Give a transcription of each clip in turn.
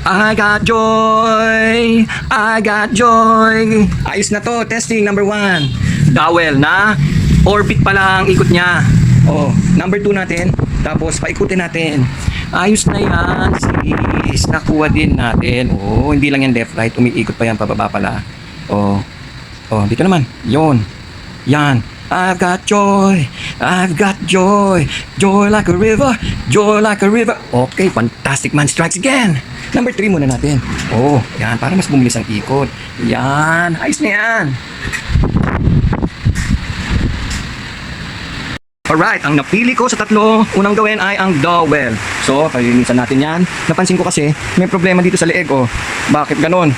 I got joy, I got joy. Ayos na to, testing number one. Dowel na, orbit pa lang ikot niya. Oh, number two natin, tapos paikutin natin. Ayos na yan, sis. Nakuha din natin. Oh, hindi lang yan left, right. Umiikot pa yan, pababa pala. Oh, oh, dito naman. Yon. Yan. I've got joy. I've got joy. Joy like a river. Joy like a river. Okay, fantastic man strikes again. Number 3 muna natin. Oh, yan. Para mas bumilis ang ikot. Yan. Ayos na yan. Alright, ang napili ko sa tatlo, unang gawin ay ang dowel. So, palilinisan natin yan. Napansin ko kasi, may problema dito sa leeg, oh. Bakit ganon?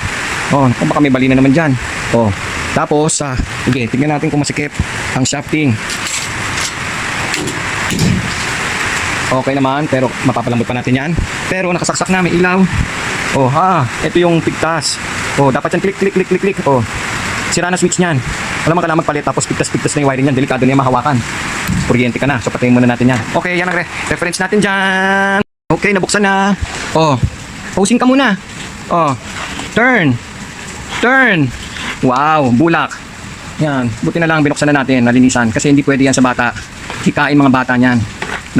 Oh, baka may bali na naman dyan. Oh, tapos, ah, sige, tignan natin kung masikip ang shafting. Okay naman, pero mapapalambot pa natin yan. Pero nakasaksak na, may ilaw. Oh, ha, ito yung pigtas. Oh, dapat yan click, click, click, click, click. Oh, sira na switch niyan. Wala man kailangan magpalit, tapos pigtas-pigtas na yung wiring niyan. Delikado yung mahawakan. Kuryente ka na, so patayin muna natin yan. Okay, yan ang re- reference natin dyan. Okay, nabuksan na. Oh, posing ka muna. Oh, turn. Turn. Wow, bulak. Yan, buti na lang binuksan na natin, nalinisan. Kasi hindi pwede yan sa bata. Hikain mga bata niyan.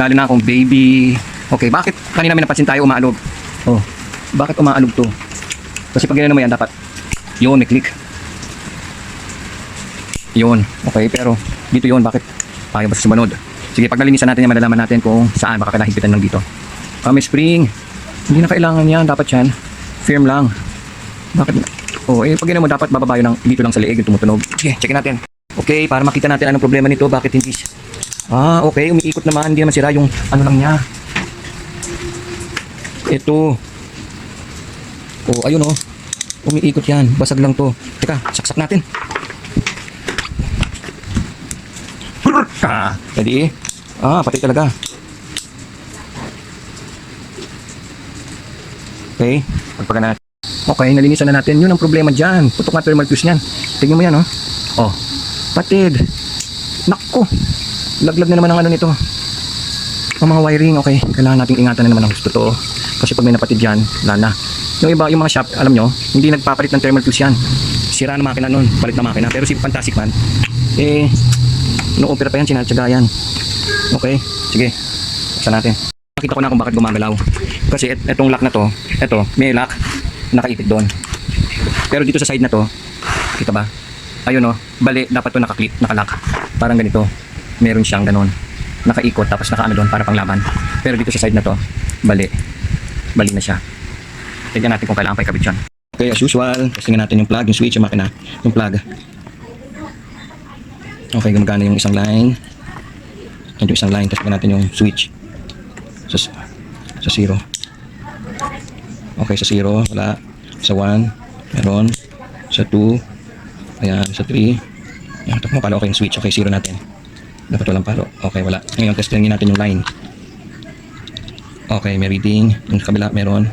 Lalo na kung baby. Okay, bakit kanina may napansin tayo umaalog? Oh, bakit umaalog to? Kasi pag ginano mo yan, dapat yun, may click. Yun, okay, pero dito yun, bakit ayaw ba sumunod? Sige, pag nalinisan natin yan, malalaman natin kung saan higpitan lang dito. Ah, may spring. Hindi na kailangan yan, dapat yan. Firm lang. Bakit? Oh, eh, pag mo, dapat bababa yun ng, dito lang sa leeg yung tumutunog. Sige, checkin natin. Okay, para makita natin anong problema nito, bakit hindi siya- Ah, okay, umiikot naman, hindi naman sira yung ano lang niya. Ito. Oh, ayun oh. Umiikot yan, basag lang to. Teka, saksak natin. Ah, Ready? Ah, pati talaga. Okay, pagpaga na natin. Okay, nalinisan na natin. Yun ang problema dyan. Putok nga thermal fuse niyan. Tingnan mo yan, oh. Oh, patid. Nakko. Laglag na naman ang ano nito. Ang mga wiring, okay. Kailangan nating ingatan na naman ang gusto to. Kasi pag may napatid dyan, wala na. Yung iba, yung mga shop, alam nyo, hindi nagpapalit ng thermal fuse yan. Sira na makina nun, palit na makina. Pero si Fantastic Man, eh, no-opera pa yan, sinatsaga yan. Okay, sige. Buksan natin. Nakita ko na kung bakit gumagalaw. Kasi et- etong lock na to, eto, may lock, nakaipit doon. Pero dito sa side na to, kita ba? Ayun oh, bali, dapat to nakaklik, nakalock. Parang ganito. Meron siyang ganon. Nakaikot, tapos nakaano doon para panglaban. Pero dito sa side na to, bali. Bali na siya. Tignan natin kung kailangan pa ikabit yan. Okay, as usual, testingin natin yung plug, yung switch, yung makina, yung plug. Okay, gumagana yung isang line. Ito yung isang line, testingin natin yung switch. Sa, sa zero. Okay, sa zero, wala. Sa 1, meron. Sa 2, ayan, sa 3. Ayan, ito palo okay switch. Okay, zero natin. Dapat walang palo. Okay, wala. Ngayon, testingin natin yung line. Okay, may reading. Yung kabila, meron.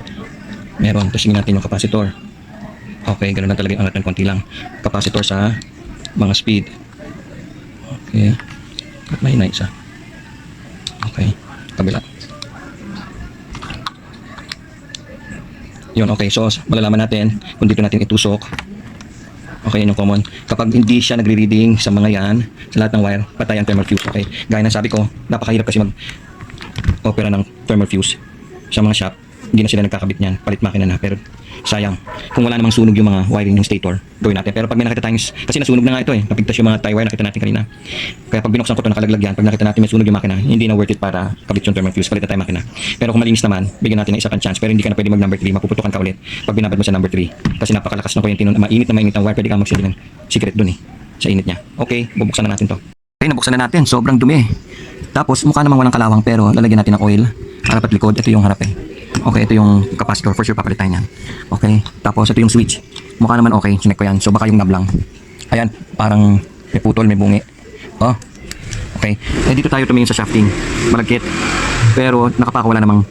Meron. Testingin natin yung capacitor. Okay, ganun lang talaga yung angat ng konti lang. Capacitor sa mga speed. Okay. At may na isa. Okay. Kabila. Yun, okay. So, malalaman natin kung dito natin itusok. Okay, yun yung common. Kapag hindi siya nagre-reading sa mga yan, sa lahat ng wire, patay ang thermal fuse. Okay. Gaya ng sabi ko, napakahirap kasi mag-opera ng thermal fuse sa mga shop. Hindi na sila nagkakabit niyan. Palit makina na. Pero sayang. Kung wala namang sunog yung mga wiring ng stator, gawin natin. Pero pag may nakita tayong, kasi nasunog na nga ito eh. Napigtas yung mga tie wire nakita natin kanina. Kaya pag binuksan ko ito nakalaglag yan, pag nakita natin may sunog yung makina, hindi na worth it para kabit yung thermal fuse. Palit na tayo makina. Pero kung malinis naman, bigyan natin ng isa pang chance. Pero hindi ka na pwede mag number 3, mapuputukan ka ulit pag binabad mo sa number 3. Kasi napakalakas ng kuryente nun. Mainit na mainit ang wire, pwede kang magsilbi ng secret dun eh. Sa init niya. Okay, bubuksan na natin to. Okay, nabuksan na natin. Sobrang dumi. Tapos mukha namang walang kalawang pero lalagyan natin ng oil. Harap at likod. Ito yung harap eh. Okay, ito yung capacitor. For sure papalitan yan. Okay. Tapos ito yung switch. Mukha naman okay. Sinek ko yan. So baka yung knob lang. Ayan. Parang may putol, may bungi. Oh. Okay. Eh dito tayo tumingin sa shafting. Malagkit. Pero nakapaka wala namang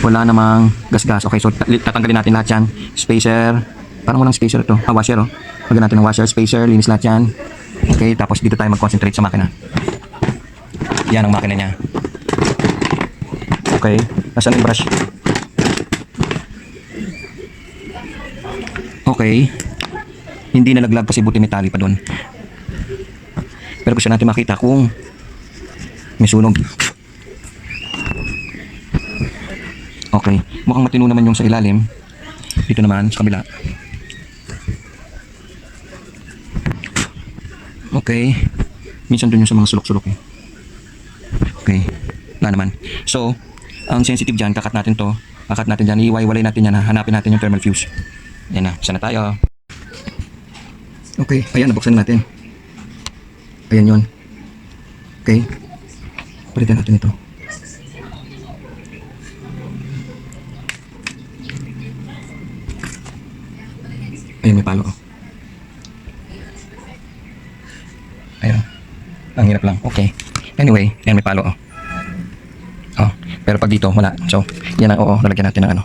wala namang gas-gas. Okay, so ta- tatanggalin natin lahat yan. Spacer. Parang walang spacer ito. Ah, washer oh. Lagyan natin ng washer, spacer, linis lahat yan. Okay, tapos dito tayo mag-concentrate sa makina. Yan ang makina niya. Okay, nasaan yung brush? Okay. Hindi nalaglag kasi buti may pa doon. Pero gusto natin makita kung may sunog. Okay. Mukhang matino naman yung sa ilalim. Dito naman, sa kabila. Okay. Minsan doon yung sa mga sulok-sulok eh. Okay. Wala naman. So, ang sensitive dyan, kakat natin to. Kakat natin dyan, iiwaiwalay natin yan. ha? Hanapin natin yung thermal fuse. Yan na, sana tayo. Okay, ayan, nabuksan na natin. Ayan yun. Okay. Palitan natin ito. Ayan, may palo. Ayan. Ang hirap lang. Okay. Anyway, ayan, may palo. Oh. Oh, pero pag dito, wala. So, yan ang oo, lalagyan natin ng ano.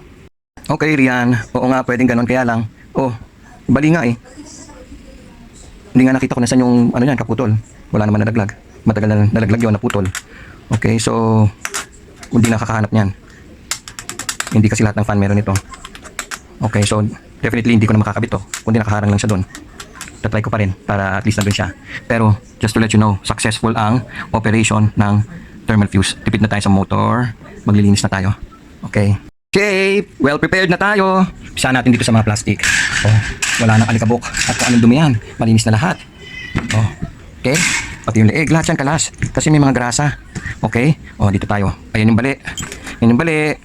Okay, Rian. Oo nga, pwedeng ganun. Kaya lang, oh, bali nga eh. Hindi nga nakita ko na saan yung, ano yan, kaputol. Wala naman nalaglag. Matagal na nalaglag yun, naputol. Okay, so, hindi nakakahanap niyan. Hindi kasi lahat ng fan meron ito. Okay, so, definitely hindi ko na makakabit to. Kundi nakaharang lang siya doon. Tatry ko pa rin para at least nandun siya. Pero, just to let you know, successful ang operation ng thermal fuse. Tipid na tayo sa motor. Maglilinis na tayo. Okay. Okay, well prepared na tayo. Bisa natin dito sa mga plastic. Oh, wala nang alikabok at kung anong dumi yan. Malinis na lahat. Oh, okay. Pati yung leeg, lahat yan kalas. Kasi may mga grasa. Okay? Oh, dito tayo. Ayan yung bali. Ayan yung bali.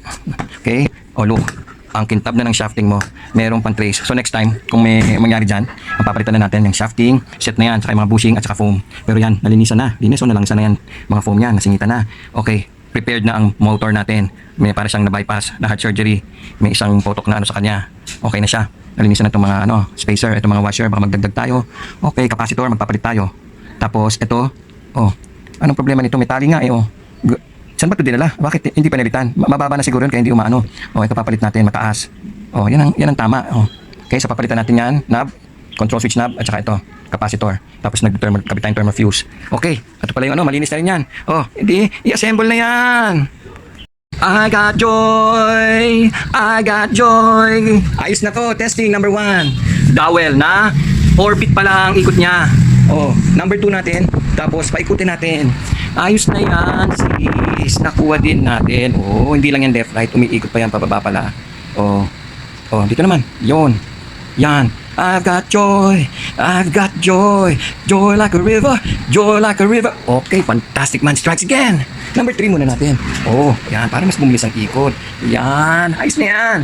Okay? Oh, look. Ang kintab na ng shafting mo, merong pang trace. So next time, kung may mangyari dyan, ang na natin yung shafting, set na yan, saka yung mga bushing at saka foam. Pero yan, nalinisan na. Linis o nalangsan na yan. Mga foam yan, nasingitan na. Okay, prepared na ang motor natin. May para siyang na-bypass na heart surgery. May isang potok na ano sa kanya. Okay na siya. Nalinisan na itong mga ano, spacer, itong mga washer, baka magdagdag tayo. Okay, capacitor, magpapalit tayo. Tapos ito, oh, anong problema nito? May tali nga eh, oh. Saan ba ito dinala? Bakit hindi pinalitan? Ma- Mababa na siguro yun kaya hindi umaano. O, ito papalit natin, mataas. O, yan ang, yan ang tama. O. Okay, so papalitan natin yan. Knob, control switch knob, at saka ito, capacitor. Tapos nag-thermal, kabit tayong thermal fuse. Okay, ito pala yung ano, malinis na rin yan. O, hindi, i-assemble na yan. I got joy, I got joy. Ayos na to, testing number one. Dowel na, orbit pa lang ikot niya. Oh, number two natin, tapos paikutin natin. Ayos na yan, sis. Nakuha din natin. Oh, hindi lang yan left, right. Umiikot pa yan, pababa pala. Oh, oh, dito naman. Yon. Yan. I've got joy. I've got joy. Joy like a river. Joy like a river. Okay, fantastic man strikes again. Number three muna natin. Oh, yan. Para mas bumilis ang ikot. Yan. Ayos na yan.